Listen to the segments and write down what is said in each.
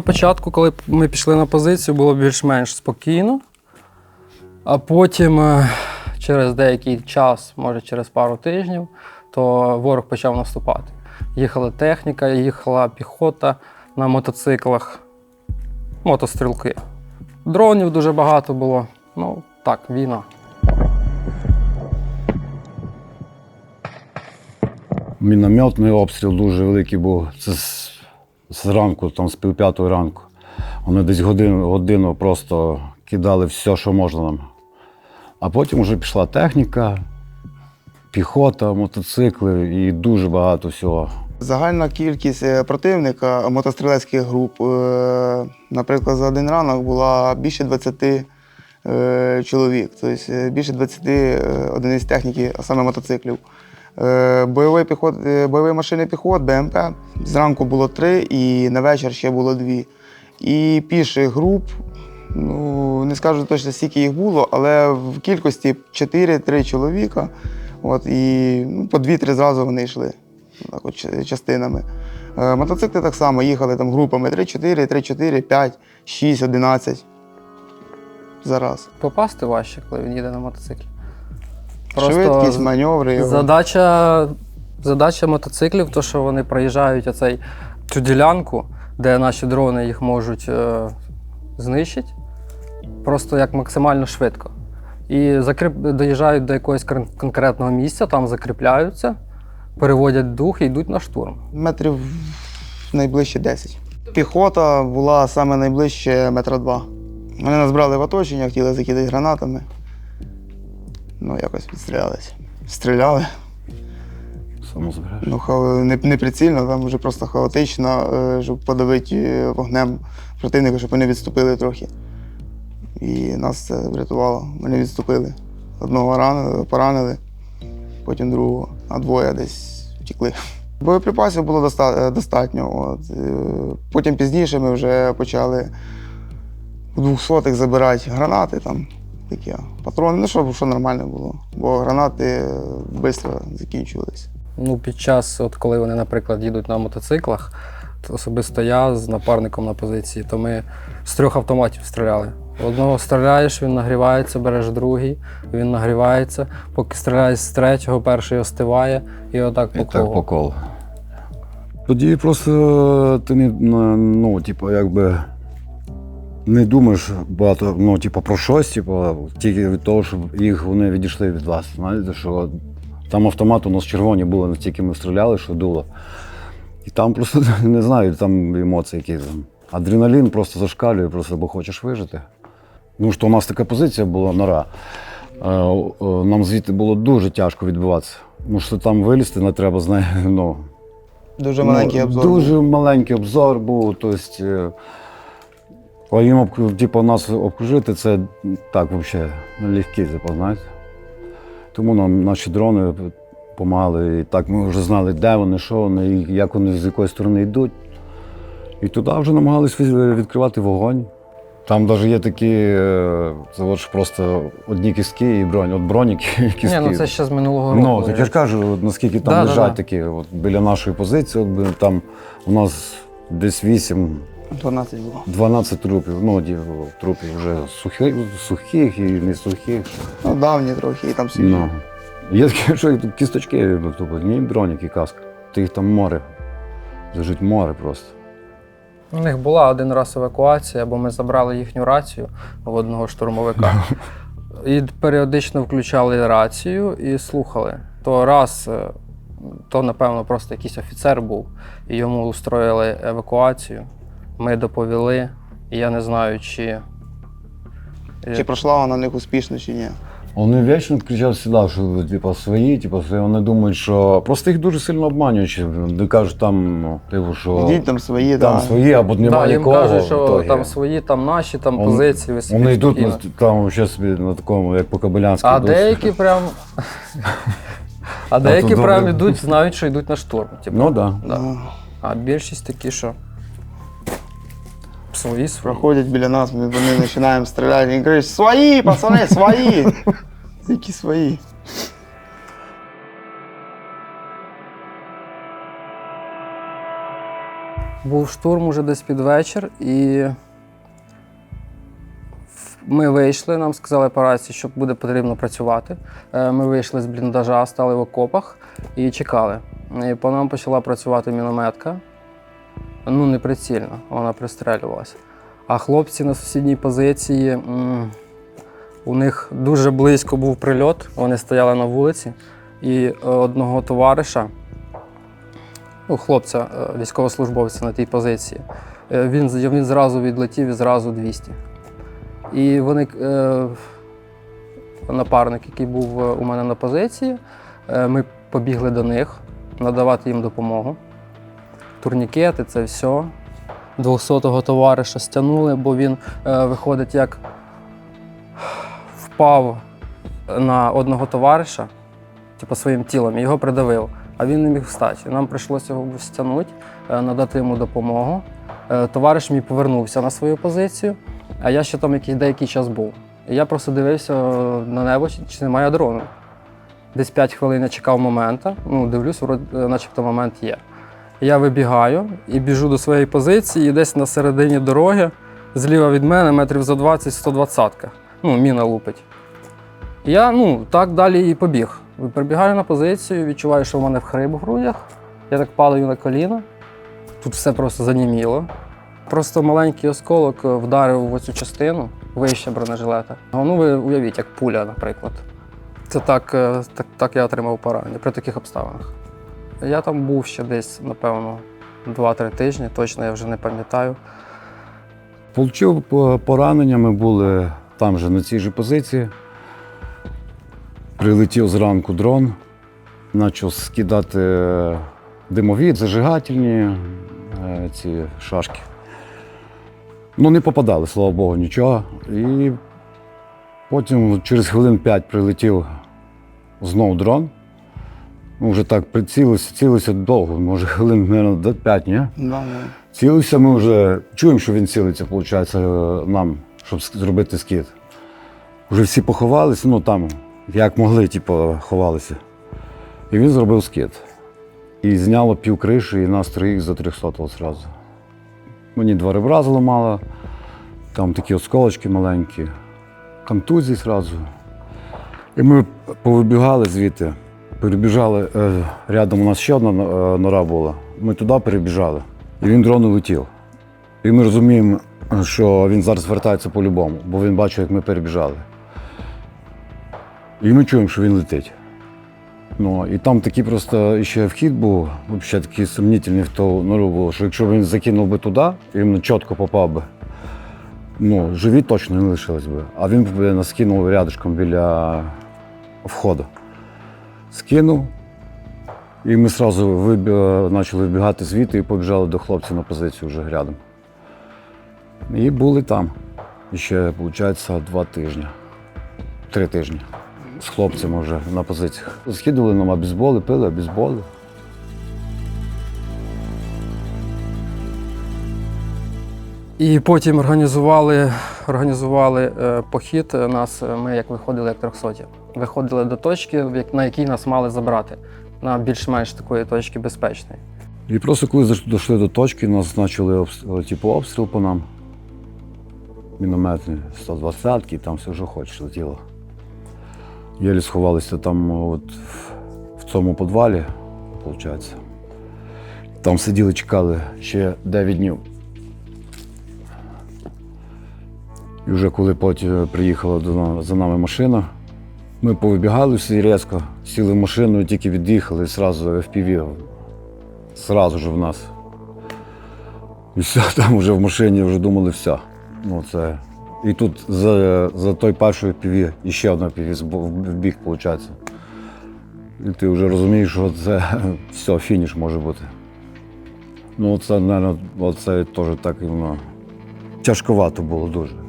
на початку, коли ми пішли на позицію, було більш-менш спокійно. А потім, е, через деякий час, може через пару тижнів, то ворог почав наступати. Їхала техніка, їхала піхота на мотоциклах, мотострілки. Дронів дуже багато було. Ну, так, війна. Мінометний обстріл дуже великий був. Це зранку, там з півп'ятої ранку. Вони десь годину, годину просто кидали все, що можна нам. А потім вже пішла техніка, піхота, мотоцикли і дуже багато всього. Загальна кількість е, противника мотострілецьких груп, е, наприклад, за один ранок була більше 20 е, чоловік, тобто більше 20 е, одиниць техніки, а саме мотоциклів. Е, Бойовий, піхот, е, бойові машини піхот, БМП. Зранку було три і на вечір ще було дві. І піших груп, ну не скажу точно, скільки їх було, але в кількості 4-3 чоловіка. От, і ну, по 2-3 зразу вони йшли так от, частинами. Е, Мотоцикли так само їхали там групами 3-4, 3-4, 5, 6, 11 зараз. Попасти важче, коли він їде на мотоциклі. Швидкість, маневри. Задача, задача мотоциклів, то що вони проїжджають оцей, цю ділянку, де наші дрони їх можуть е, знищити, просто як максимально швидко. І закріп, доїжджають до якогось кон- конкретного місця, там закріпляються, переводять дух і йдуть на штурм. Метрів найближче 10. Піхота була саме найближче метра два. Вони нас брали в оточення, хотіли закидати гранатами. Ну, якось відстрілялися. Стріляли. Самозбереження. Ну, не, не прицільно, там вже просто хаотично, е, щоб подавити е, вогнем противника, щоб вони відступили трохи. І нас це врятувало. Вони відступили. Одного ранили, поранили, потім другого, а двоє десь втекли. Боєприпасів було доста- е, достатньо. От. е, Потім пізніше ми вже почали у двохсотих забирати гранати, там, такі, патрони, ну, щоб що нормально було, бо гранати швидко закінчувалися. Ну, під час, от коли вони, наприклад, їдуть на мотоциклах, особисто я з напарником на позиції, то ми з трьох автоматів стріляли. Одного стріляєш, він нагрівається, береш другий, він нагрівається. Поки стріляєш з третього, перший остиває, і отак І по так колу. по колу. Тоді просто ти не, ну, типу, якби не думаєш багато, ну, типу, про щось, типу, тільки від того, щоб їх вони відійшли від вас. Знаєте, що там автомат у нас червоні були, настільки ми стріляли, що дуло. І там просто не знаю, там емоції які там. Адреналін просто зашкалює, просто бо хочеш вижити. Ну, що у нас така позиція була нора. Е, е, Нам звідти було дуже тяжко відбиватися. Ну, що там вилізти не треба, знає, ну, Дуже маленький ну, обзор. Дуже був. маленький обзор був. Тобто, коли їм типу, нас обкружити, це так взагалі легкий запас, знаєте. Тому нам наші дрони допомагали. І так ми вже знали, де вони, що вони, і як вони з якої сторони йдуть. І туди вже намагалися відкривати вогонь. Там навіть є такі, е, це от просто одні кістки і бронь. От броніки кістки. Ні, ну це ще з минулого року. Ну, так я ж кажу, наскільки там Да, да, лежать да. такі, от біля нашої позиції, от там у нас десь 8 12 було. 12 трупів. Ну, ді- трупів вже сухих, сухих і не сухих. Ну, давні трохи, і там свіжі. Ну. Є такі, що тут кісточки, ну, тобто, ні броніки, каска. Ти їх там море. Лежить море просто. У них була один раз евакуація, бо ми забрали їхню рацію в одного штурмовика. І періодично включали рацію і слухали. То раз, е, то напевно просто якийсь офіцер був, і йому устроїли евакуацію. Ми доповіли, і я не знаю, чи. Чи пройшла вона на них успішно, чи ні. Вони вічно кричать завжди, що типу, свої, типу, свої. Вони думають, що просто їх дуже сильно обманюють. чи Вони кажуть, там, ну, типу, що Йдіть там свої, там да. свої або немає їм нікого. кажуть, що там свої, там наші, там Вони- позиції. ви собі Вони йдуть на, там ще собі на такому, як по Кобилянській. А йдуть. деякі прям. А деякі прям йдуть, знають, що йдуть на штурм. Типу. Ну так. Да. Да. Да. А більшість такі, що. Свої свої. Проходять біля нас, ми вони починаємо стріляти. Він каже, свої, пацани, свої. Які свої. Був штурм уже десь під вечір, і ми вийшли, нам сказали по рації, що буде потрібно працювати. Е, Ми вийшли з бліндажа, стали в окопах і чекали. І по нам почала працювати мінометка. Ну, не прицільно, вона пристрелювалася. А хлопці на сусідній позиції, у них дуже близько був прильот, вони стояли на вулиці, і е, одного товариша, ну, хлопця, е, військовослужбовця на тій позиції, е, він, він зразу відлетів і зразу 200. І вони, напарник, який був у мене на позиції, ми побігли до них надавати їм допомогу. Турнікети, це все. 200-го товариша стягнули, бо він е, виходить як впав на одного товариша, типу своїм тілом, і його придавив, а він не міг встати. Нам прийшлося його стягнути, е, надати йому допомогу. Е, Товариш мій повернувся на свою позицію, а я ще там якийсь деякий час був. І я просто дивився е, на небо, чи- немає дрону. Десь 5 хвилин я чекав моменту, ну, дивлюсь, е, начебто момент є. Я вибігаю і біжу до своєї позиції, і десь на середині дороги, зліва від мене, метрів за 20 120 Ну, міна лупить. Я ну, так далі і побіг. Прибігаю на позицію, відчуваю, що в мене хрип в грудях. Я так падаю на коліна. Тут все просто заніміло. Просто маленький осколок вдарив в оцю частину вище бронежилета. Ну, ви уявіть, як пуля, наприклад. Це так, е, так, так я отримав поранення при таких обставинах. Я там був ще десь, напевно, 2-3 тижні, точно я вже не пам'ятаю. Получив поранення, ми були там же на цій же позиції. Прилетів зранку дрон, почав скидати димові, зажигательні е, ці шашки. Ну, не попадали, слава Богу, нічого. І потім через хвилин 5 прилетів знов дрон. Ну, вже так прицілився, цілився довго, може хвилин, мабуть, 5, ні? Да. Цілився, ми вже чуємо, що він цілиться, виходить, нам, щоб зробити скид. Вже всі поховалися, ну там, як могли, типу, ховалися. І він зробив скид. І зняло пів криші, і нас троїх за 300 одразу. Мені два ребра зламало, там такі осколочки маленькі, контузії одразу. І ми повибігали звідти, перебіжали. Е, рядом у нас ще одна е, нора була. Ми туди перебіжали. І він дрон улетів. І ми розуміємо, що він зараз вертається по-любому, бо він бачив, як ми перебіжали. І ми чуємо, що він летить. Ну, і там такий просто ще вхід був, взагалі такий сумнітельний в ту нору було, що якщо він закинув би туди, він чітко попав би. Ну, живі точно не лишилось би. А він б нас скинув рядышком біля входу. Скинув, і ми одразу вибі... почали вибігати звідти і побіжали до хлопців на позицію вже рядом. І були там. Ще, виходить, два тижні. Три тижні. З хлопцями вже на позиціях. Скидували нам обізболи, пили обізболи. І потім організували, організували е, похід. Нас, е, ми як виходили як трьохсоті. Виходили до точки, на якій нас мали забрати, на більш-менш такої точки безпечної. І просто коли дійшли до точки, нас почали обс- типу, обстріл по нам. Мінометні 120-ки, там все, що хочеш, летіло. Єлі сховалися там от, в- цьому підвалі, виходить. Там сиділи, чекали ще 9 днів. І вже коли потім приїхала до за нами машина, ми повибігали всі різко, сіли в машину і тільки від'їхали, і одразу FPV Сразу же в нас. І все, там вже в машині вже думали, все. Ну, це... І тут за, за той першою піві іще одна піві в бік, виходить. І ти вже розумієш, що це все, фініш може бути. Ну, це, мабуть, це теж так ну, тяжковато було дуже.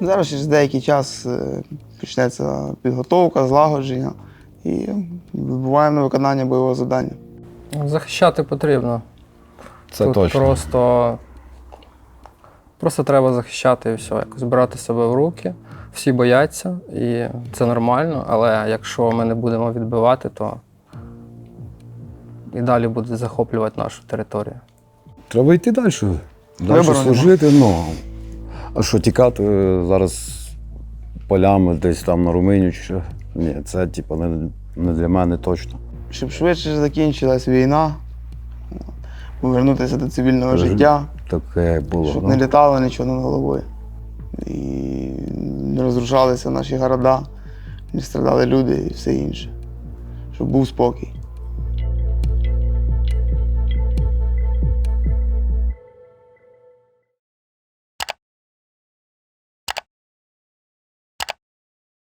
Зараз через деякий час е, почнеться підготовка, злагодження і вибуваємо на виконання бойового завдання. Захищати потрібно. Це Тут точно. Просто, просто треба захищати і все, якось брати себе в руки, всі бояться, і це нормально. Але якщо ми не будемо відбивати, то і далі будуть захоплювати нашу територію. Треба йти далі. Далі служити, ну. А що тікати е, зараз полями десь там на Румунію чи що? Ні, це типу, не, не для мене точно. Щоб швидше закінчилась війна, повернутися до цивільного Жи- життя, Таке було. щоб ну. не літало нічого над головою. І не розрушалися наші города, не страдали люди і все інше. Щоб був спокій.